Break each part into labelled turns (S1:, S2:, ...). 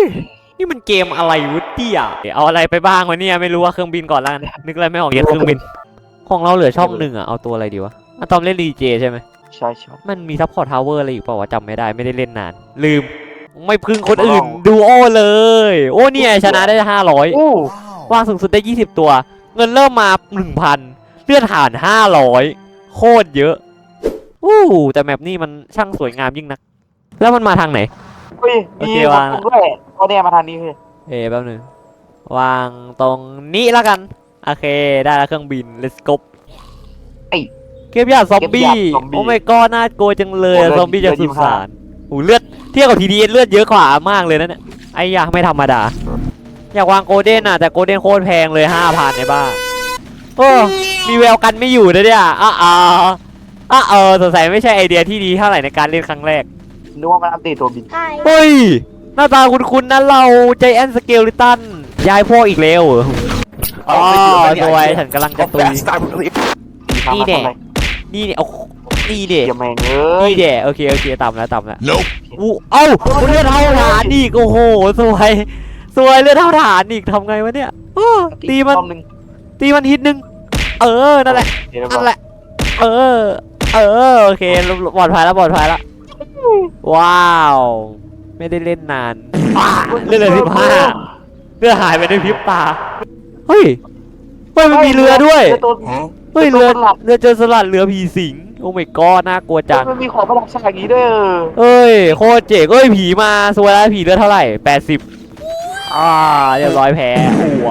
S1: ยนี่มันเกมอะไรวุฒิอะเอาอะไรไปบ้างวะเนี่ยไม่รู้ว่าเครื่องบินก่อนละกันนึกอะไรไม่ออกเย็นเครื่องบิน ของเราเหลือช่องหนึ่งอะเอาตัวอะไรดีวะอะตอมเล่นรีเจใช่ไหม
S2: ใช่ใช่
S1: มันมีซัพพอร์ตทาวเวอร์อะไรอีกเปล่าวะจำไม่ได้ไม่ได้เล่นนาน ลืม ไม่พึ่งคนอื่นดูโอเลย โอ้เนี่ยชนะได้ห้าร้อย
S2: โอ้
S1: วางสูงสุดได้20ตัว เงินเริ่มมา1,000เลื่อนฐาน500โคตรเยอะอู้แต่แมปนี้มันช่างสวยงามยิ่งนัก แล้วมันมาทางไหน
S2: เฮ้ย
S1: โอ
S2: มี
S1: เค
S2: มาวา
S1: ง
S2: ด้วยเอาเนี่ยมาทางนี้คือ
S1: เอ้แป๊บนึงวางตรงนี้แล้วกัน โอเค ได้แล้วเครื่องบิน let's go เก็บยาซอมบี้โอ้ไม่ก็น่ากลัวจังเลยอะซอมบี้จากสุสานหูเลือดเทียบกับทีดีเลือดเยอะกว่ามากเลยนะเนี่ย ไอ้ยาไม่ธรรมดา อยากวางโกลเด้นอะ แต่โกลเด้นโคตรแพงเลยห้าพันในบ้านโอ้มีแววกันไม่อยู่นะเนี่ยอ้าอ้าอ้าเออสงสัยไม่ใช่ไอเดียที่ดีเท่าไหร่ในการเล่นครั้งแรก
S2: นึกว่ามันอัปเดตตัวบิน
S1: เฮ้ย หน้าตาคุ้นๆนะเราใจแอนสเกลิตันยายพวกอีกแล้วเหรออ๋อตัวไอ้ฉันกำลังจะตุย นี่แน่ นี่เนี่ยโอ้โหนี่เด็
S2: เดี๋ยวแม่งเอ้ย
S1: นี่เด็โอเคโอเคต่ำแล้วต่ำแล้วอู้เอ้าเลือดเท่าฐานอีกโอ้โหสวยสวยเลือดเท่าฐานอีกทำไงวะเนี่ยโอ้ตีมัน
S2: รอบหนึ่ง
S1: ตีมันฮิตหนึ่งเออนั่นแหละ
S2: เดี๋ยว
S1: นั่นแหละ เออ เออโอเคปลอดภัยแล้วปลอดภัยแล้ว ว้าว ไม่ได้เล่นนานอ่าเล่นเลยสิบห้าเรือหายไปในพริบตา เฮ้ยเฮ้ยมันมีเรือด้วย
S2: เรือตัว
S1: เฮ้ยเรือ
S2: เรือสลัด
S1: เรือโจรสลัดเรือผีสิง โอ้ไม่กอน่ากลัวจัง
S2: มันมีของประดับฉากอย่างนี้ด้วยเออ
S1: เอ้ยโคตรเจ๋งเอ้ยผีมาสวยแล้วผีเลือดเท่าไหร่แปดสิบอ่าเรียบร้อยแพ้อ้ว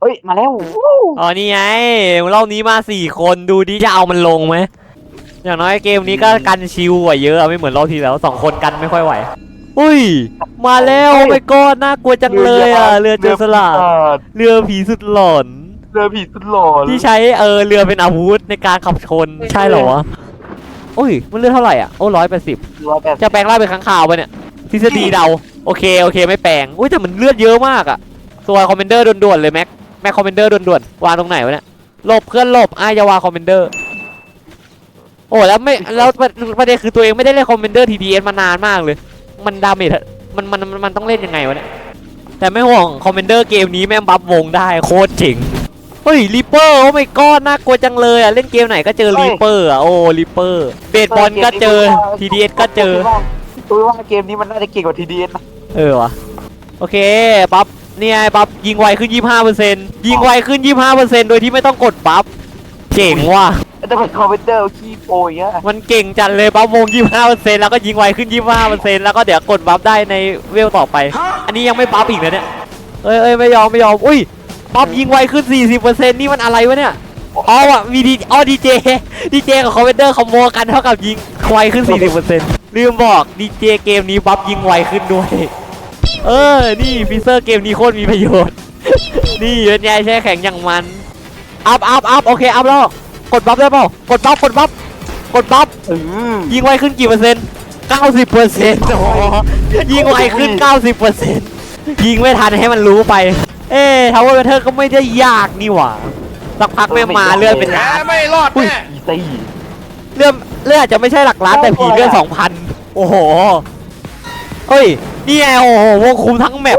S2: เฮ้ย มาแล้ว
S1: อ๋อ นี่ไง รอบนี้มาสี่คนดูดิจะเอามันลงไหม อย่างน้อยเกมนี้ก็กันชิวกว่าเยอะไม่เหมือนรอบที่แล้วสองคนกันไม่ค่อยไหว อุ้ย มาแล้วโอ้ไม่ก็น่ากลัวจังเลยอะเรือโจรสลัดเรือผีสุดหลอน
S2: เรือผีสุดหลอน
S1: ที่ใช้เออเรือเป็นอาวุธในการขับชนใช่เหรอวะอุ้ยมันเลือดเท่าไหร่อะโอ้ร้อยแปดสิบ
S2: เรือแบบ
S1: จะแปลงร่างเป็นข้างข่าวไปเนี่ยทฤษฎีเดาโอเคโอเคไม่แปลงอุ้ยแต่มันเลือดเยอะมากอะส่วนคอมเมนเดอร์ด่วนๆเลยแม็กแม็กคอมเมนเดอร์ด่วนๆวางตรงไหนวะเนี่ยหลบเพื่อนหลบอ้ายอยาวางคอมเมนเดอร์ โอ้แล้วไม่แล้วประประเด็นคือตัวเองไม่ได้เล่นคอมเมนเดอร์ทีดีเอสมานานมากเลย มันดาเมจมันมันมันมันต้องเล่นยังไงวะเนี่ยแต่ไม่ห่วงคอมเมนเดอร์เกมนี้แม่งบัฟวงได้โคตรเจ๋งเฮ้ยริปเปอร์โอ้ไม่ก็น่ากลัวจังเลยอะเล่นเกมไหนก็เจอริปเปอร์อะโอ้ริปเปอร์เบสบอลก็เจอทีดีเอสก็เจอ
S2: ตัวว่าเกมนี้มันน่าจะเก่งกว่าทีดีเนะ
S1: เออวะโอเคปั๊บเนี่ยไงปั๊บยิงไวขึ้น 25%ยิงไวขึ้น 25%โดยที่ไม่ต้องกดปั๊บเจ๋งว่ะ
S2: แต่เป็นคอมพิวเตอร์ขี้โปรอย่างเงี้ย
S1: มันเก่งจัดเลยปั๊บวง25%แล้วก็ยิงไวขึ้น25%แล้วก็เดี๋ยวกดปั๊บได้ในเวลต่อไป อันนี้ยังไม่ปั๊บอีกนะเนี่ยเอ้ยเอ้ยไม่ยอมไม่ยอมอุ้ยปั๊บยิงไวขึ้น 40%นี่มันอะไรวะเนี่ยอ๋อว่ะมีดีอ๋อดีเจดีเจกับคอมเมนเดอร์คอมโบกันเท่ากับยิงไวขึ้น 40%ลืมบอกดีเจเกมนี้ปั๊บยิงไวขึ้นด้วยเออนี่ฟิเซอร์เกมนี้โคตรมีประโยชน์นี่เป็นไงแช่แข็งอย่างมันอัพอัพอัพโอเคอัพแล้ว กดบัฟได้เปล่ากดบัฟกดบัฟกดบัฟ
S2: อือ
S1: ยิงไวขึ้นกี่เปอร์เซ็นต์เก้าสิบเปอร์เซ็นต์โอ้โหยิงไวขึ้นเก้าสิบเปอร์เซ็นต์ยิงไม่ทันให้มันรู้ไป เอ๊ทาวเวอร์เทอร์ก็ไม่ได้ยากนี่หว่าสักพักแม่งมาเลื่อนเป็นล้าน
S3: ไม่รอด
S1: อุ้ย
S3: แน่
S2: อีซี่
S1: เลื่อนเลื่อนอาจจะไม่ใช่หลักล้านแต่ผีเลื่อนสองพันโอ้โหเฮ้ยนี่ไงโอ้โหวงคุมทั้งแมป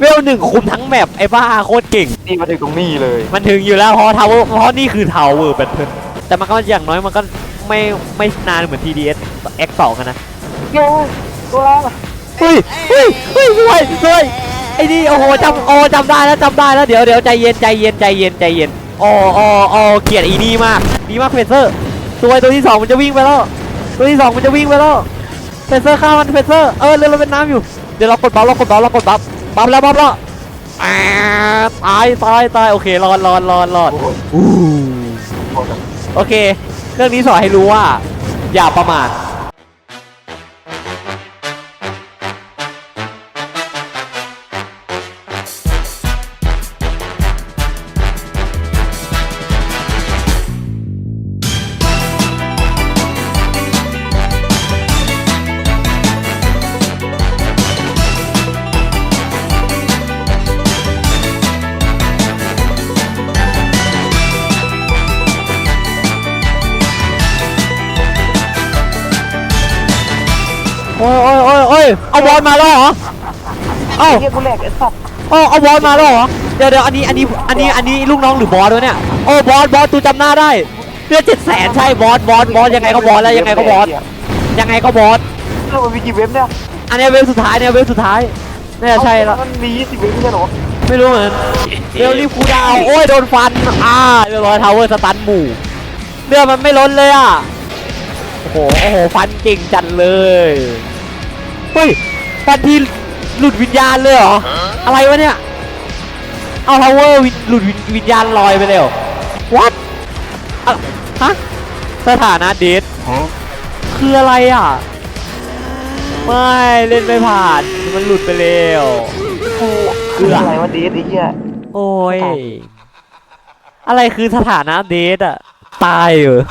S1: เวลหนึ่งคุมทั้งแมปไอ้บ้าโคตรเก่ง
S2: นี่มาถึงตรงนี้เลย
S1: มันถึงอยู่แล้วเพราะทาวเวอร์เพราะนี่คือทาวเวอร์แบทเทิลแต่มันก็อย่างน้อยมันก็ไม่ไม่นานเหมือน TDS X2 กันนะ
S2: เย้ตัวแล้ว
S1: เฮ้ยเฮ้ยเฮ้ยสวยสวยไอ้นี่โอ้โหจำโอ้จำได้แล้วจำได้แล้วเดี๋ยวเดี๋ยวใจเย็นใจเย็นใจเย็นใจเย็นโอ้โอ้โอ้เกลียดอีนี่มากนี่มากเฟเซอร์ตัวตัวที่สองมันจะวิ่งไปแล้วตัวที่สองมันจะวิ่งไปแล้วเฟเซอร์ฆ่ามันเฟเซอร์เออเรือเราเป็นน้ำอยู่เดี๋ยวเรากดบัฟเรากดบัฟเรากดบัฟ บัฟแล้วบัฟแล้วอ่าตายตายตายโอเครอดรอดรอดรอด
S2: โอ้โห
S1: โอเค เรื่องนี้สอนให้รู้ว่า อย่าประมาท โอ้ยโอ้ยโอ้ยโอ้ยเอาบอลมาแล้วเหรอ เอ้า
S2: เฮียกูแหลกไอ้สัตว์
S1: โอ้เอาบอสมาแล้วเหรอ เดี๋ยวเดี๋ยวอันนี้อันนี้อันนี้อันนี้ลูกน้องหรือบอสวะเนี่ย โอ้บอสบอสตูจำหน้าได้เลือดเจ็ดแสนใช่บอสบอสบอสยังไงก็บอสแล้วยังไงก็บอสยังไงก็บอส
S2: เออมันมีกี่เว็บเนี่ย
S1: อันนี้เวฟสุดท้ายเนี่ยเวฟสุดท้ายน่าจะใช่แล้ว
S2: มันมียี่สิบเว็บไม่ใช่เหรอ
S1: ไม่รู้เหมือนเร็วรีบคูลดาวน์โอ้ยโดนฟัน อ่าเรียบร้อยทาวเวอร์สตันหมู่เลือดมันไม่ล้นเลยอะ โอ้โห โอ้โห ฟันเก่งจัดเลย เฮ้ยฟันที่หลุดวิญญาณเลยเหรอ อะไรวะเนี่ย เอาทาวเวอร์หลุดวิญญาณลอยไปเลยเหรอ what อะฮะ สถานะเดทคืออะไรอะ ไม่เล่นไม่ผ่าน มันหลุดไปแล้ว
S2: กูคืออะไรวะเดทไอ้เหี้ย
S1: โอ้ย อะไรคือสถานะเดทอะ ตายเหรอ